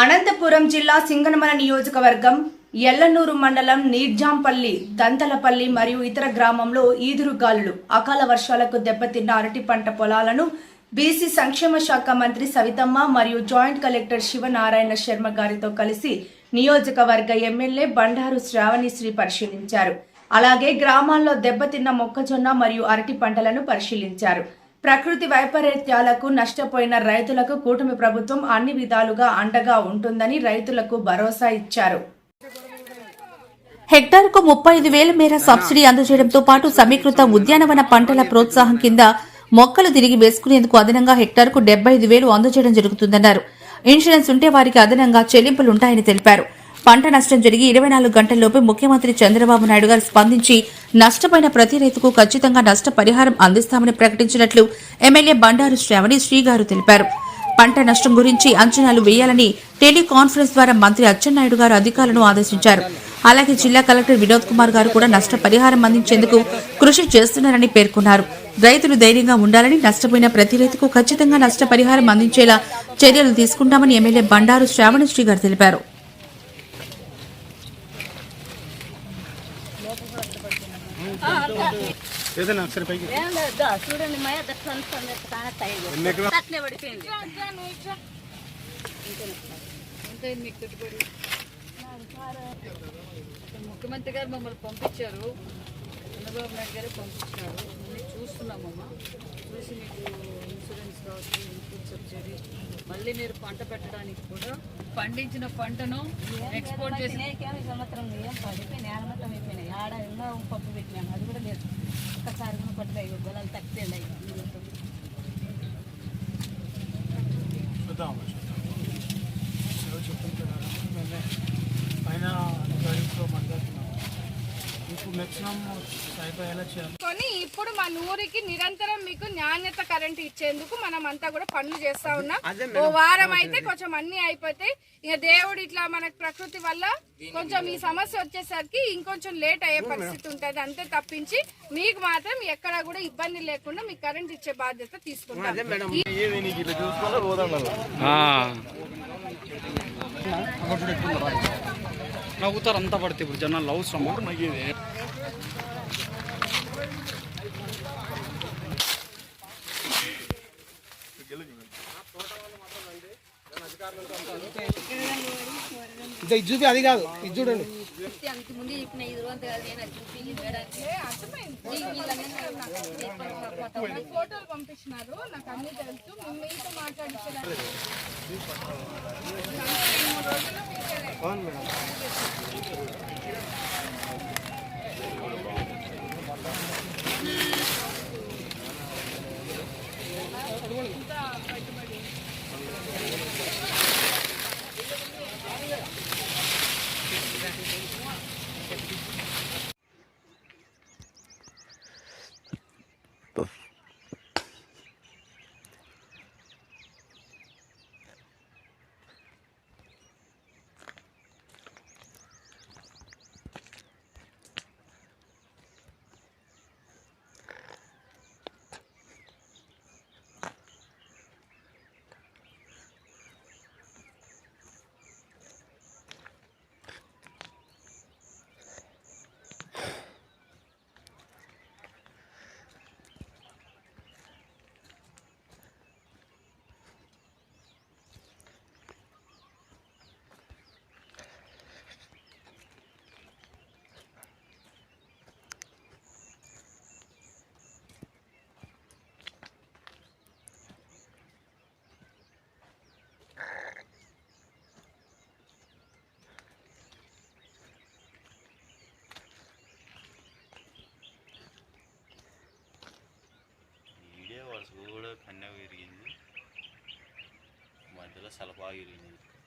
అనంతపురం జిల్లా సింగనమల నియోజకవర్గం ఎల్లనూరు మండలం నీర్జాంపల్లి దంతలపల్లి మరియు ఇతర గ్రామంలో ఈదురుగాలులు అకాల వర్షాలకు దెబ్బతిన్న అరటి పంట పొలాలను బీసీ సంక్షేమ శాఖ మంత్రి సవితమ్మ మరియు జాయింట్ కలెక్టర్ శివనారాయణ శర్మ గారితో కలిసి నియోజకవర్గ ఎమ్మెల్యే బండారు శ్రావణిశ్రీ పరిశీలించారు. అలాగే గ్రామాల్లో దెబ్బతిన్న మొక్కజొన్న మరియు అరటి పంటలను పరిశీలించారు. ప్రకృతి వైపరీత్యాలకు నష్టపోయిన రైతులకు కూటమి ప్రభుత్వం అన్ని విధాలుగా అండగా ఉంటుందని రైతులకు భరోసా ఇచ్చారు. హెక్టార్కు ముప్పై ఐదు వేల మేర సబ్సిడీ అందజేయడంతో పాటు సమీకృత ఉద్యానవన పంటల ప్రోత్సాహం కింద మొక్కలు తిరిగి వేసుకునేందుకు అదనంగా హెక్టార్కు డెబ్బై ఐదు వేలు అందజేయడం జరుగుతుందన్నారు. ఇన్సూరెన్స్ ఉంటే వారికి అదనంగా చెల్లింపులుంటాయని తెలిపారు. పంట నష్టం జరిగి ఇరవై నాలుగు గంటల్లోపే ముఖ్యమంత్రి చంద్రబాబు నాయుడు గారు స్పందించి నష్టపోయిన ప్రతి రైతుకు ఖచ్చితంగా నష్టపరిహారం అందిస్తామని ప్రకటించినట్లు ఎమ్మెల్యే బండారు శ్రావణి శ్రీగారు తెలిపారు. పంట నష్టం గురించి అంచనాలు వేయాలని టెలికాన్ఫరెన్స్ ద్వారా మంత్రి అచ్చెన్నాయుడు గారు అధికారులను ఆదేశించారు. అలాగే జిల్లా కలెక్టర్ వినోద్ కుమార్ గారు కూడా నష్టపరిహారం అందించేందుకు కృషి చేస్తున్నారని పేర్కొన్నారు. రైతులు ధైర్యంగా ఉండాలని నష్టపోయిన ప్రతి రైతుకు ఖచ్చితంగా నష్టపరిహారం అందించేలా చర్యలు తీసుకుంటామని ఎమ్మెల్యే బండారు శ్రావణశ్రీ గారు తెలిపారు. ఏదైనా ఒకసారి పైకి. చూడండి మయ అట్లే పడిపోయింది ముఖ్యమంత్రి గారు మమ్మల్ని పంపించారు. చంద్రబాబు నాయుడు గారు పంపించారు. చూస్తున్నాం చూస్తున్నామమ్మా చూసి మీకు ఇన్సూరెన్స్ కావచ్చు ఇన్పుట్ సబ్సిడీ మళ్ళీ మీరు పంట పెట్టడానికి కూడా పండించిన పంటను ఎక్స్పోర్ట్ చేసి ఈ సంవత్సరం ఏం పడిపోయి నేల మొత్తం అయిపోయినాయి. ఆడ ఎన్నో పప్పు పెట్టినాము అది కూడా లేదు. ఒక్కసారి కూడా పట్టుకాయి గొలాలు తక్కువ చూద్దాం కొని ఇప్పుడు మన ఊరికి నిరంతరం మీకు నాణ్యత కరెంట్ ఇచ్చేందుకు మనం అంతా కూడా పనులు చేస్తా ఉన్నాం. ఓ వారం అయితే కొంచెం అన్ని అయిపోతాయి. ఇక దేవుడు ఇట్లా మనకు ప్రకృతి వల్ల కొంచెం ఈ సమస్య వచ్చేసరికి ఇంకొంచెం లేట్ అయ్యే పరిస్థితి ఉంటది. అంతే తప్పించి మీకు మాత్రం ఎక్కడ కూడా ఇబ్బంది లేకుండా మీకు కరెంట్ ఇచ్చే బాధ్యత తీసుకుంటాం. నవ్వుతారు అంతా పడితే ఇప్పుడు జనాలు అవసరమా ఇది ఇది చూపి అది కాదు ఇది చూడండి. ఫోటోలు పంపించినారు నాకు అన్ని తెలుసు మీతో ತಗೊಳ್ಳಿ కన్నె కూడా విరిగింది మధ్యలో సలపా విరిగింది